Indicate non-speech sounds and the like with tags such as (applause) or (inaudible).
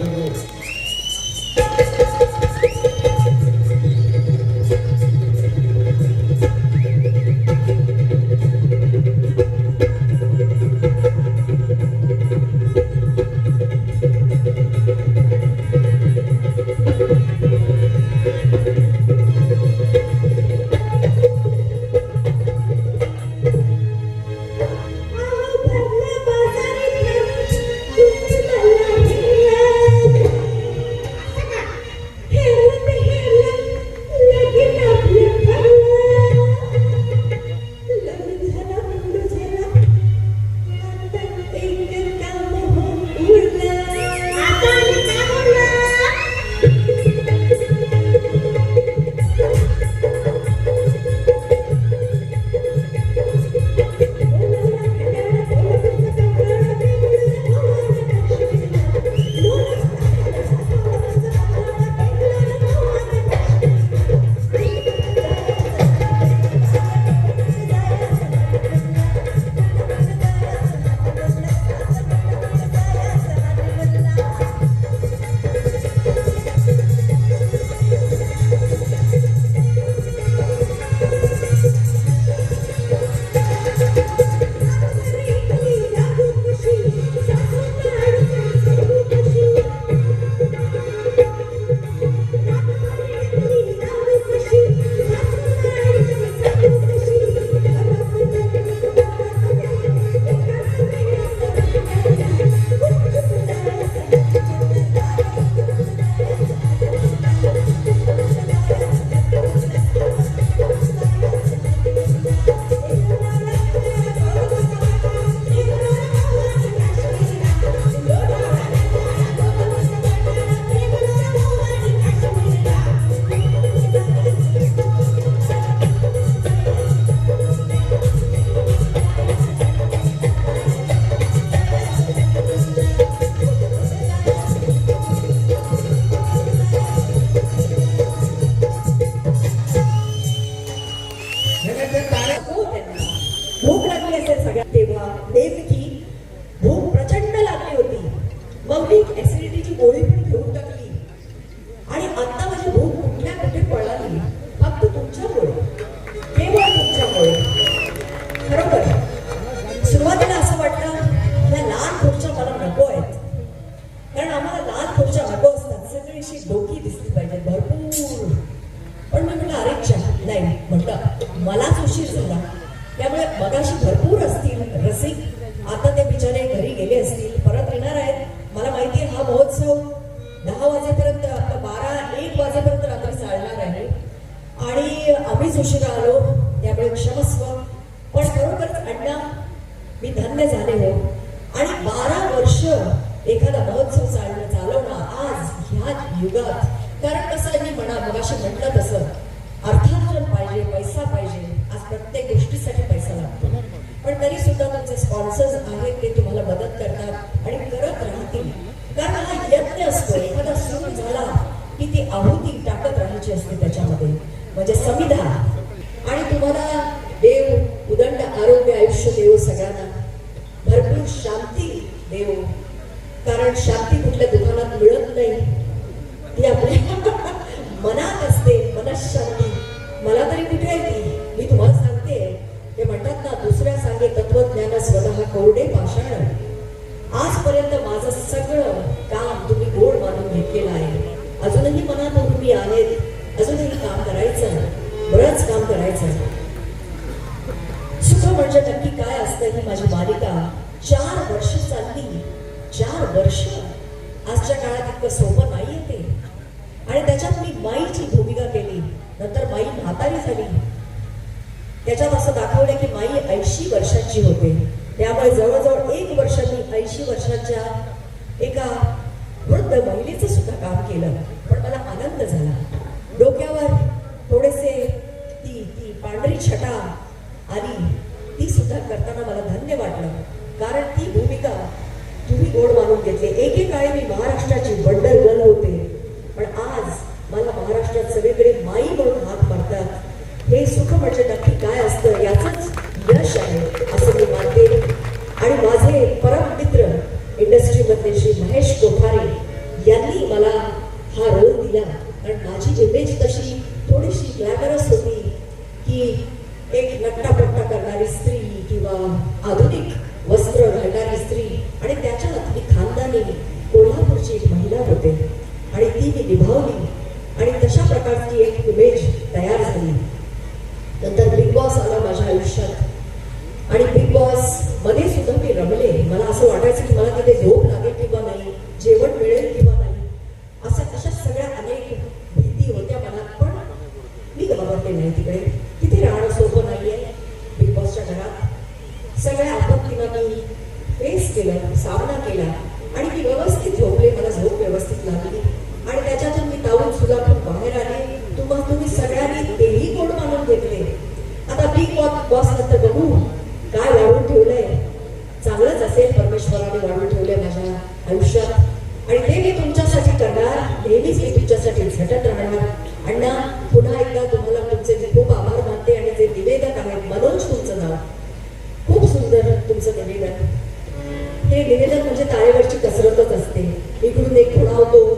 नाही इकडनं तर त्यांना. भूक लागली असेल सगळ्या तेव्हा देवकी भूक प्रचंड लागली होती. मग मी ऍसिडिटीची गोळी पण घेऊन टाकली. आणि आता माझी भूक कुठल्या कुठे पळाली फक्त तुमच्यामुळे. आम्हीच उशिरा आलो त्यामुळे क्षमस्व. पण खरोखरच अण्णा मी धन्य झाले हो. आणि बारा वर्ष एखादा महोत्सव चालणं चालवणं आज ह्या युगात. कारण कसं मी म्हणा मगाशी म्हटलं तसं अर्थार्जन पाहिजे पैसा पाहिजे आज प्रत्येक गोष्टीसाठी पैसा लागतो. पण तरी सुद्धा तुमचे स्पॉन्सर्स आहेत ते तुम्हाला मदत करतात आणि करत राहतील. कारण हा यज्ञ असतो एखादा सुरू झाला की ती आहुती टाकत राहायची असते त्याच्यामध्ये. म्हणजे संविधान आणि तुम्हाला देव उदंड आरोग्य आयुष्य देव सगळ्यांना भरपूर शांती देव कारण शांती कुठल्या दुकानात मिळत नाही. ती आपल्या (laughs) मनात असते मनात शांती मला तरी कुठे आहे ती? मी तुम्हाला सांगते. ते म्हणतात ना दुसऱ्या सांगे तत्वज्ञान स्वतः कोरडे पाषाण. आजपर्यंत माझं सगळं काम तुम्ही गोड मानून घेतलेलं आहे. अजूनही मनात तुम्ही आहेत अजूनही काम करायचं. बरंच काम करायचं. सुख म्हणजे नक्की काय असतं ही माझी मालिका. चार वर्ष चालली. चार वर्ष? आजच्या काळात इतकं सोपं नाही येते. आणि त्याच्यात मी माईची भूमिका केली. नंतर माई म्हातारी झाली. त्याच्यात असं दाखवलं की माई ऐंशी वर्षाची होते. त्यामुळे जवळजवळ एक वर्ष मी ऐंशी वर्षाच्या एका वृद्ध महिलेचं सुद्धा काम केलं. पण मला आनंद झाला. इंडस्ट्रीमधले श्री महेश कोठारे यांनी मला हा रोल दिला. कारण माझी इमेज तशी थोडीशी ग्लॅमरस होती की एक नट्टापट्टा करणारी स्त्री किंवा आधुनिक वस्त्र घालणारी स्त्री आणि त्याच्यात मी खानदानी कोल्हापूरची एक महिला होते आणि ती मी निभावली आणि तशा प्रकारची एक इमेज तयार झाली नंतर बिग बॉस आला माझ्या आयुष्यात आणि बिग बॉसमध्ये सुद्धा मी रमले. मला असं वाटायचं की मला तिथे झोप लागेल किंवा नाही जेवण मिळेल किंवा नाही. असं अशा सगळ्या अनेक भीती होत्या मनात. पण मी घाबरले नाही तिकडे. तिथे राहणं सोपं नाहीये. बिग बॉसच्या घरात सगळ्या आपत्तीला मी फेस केलं सामना केला आणि मी व्यवस्थित झोपले. मला झोप व्यवस्थित लागली. आणि त्याच्यातून मी तावून सुद्धा बाहेर आले. तुम्हाला तुम्ही सगळ्यांनी तेही कोण मानून घेतले. आता बिग बॉस नंतर निवेदन म्हणजे तारेवरची कसरतच असते. इकडून एक खुणा होतो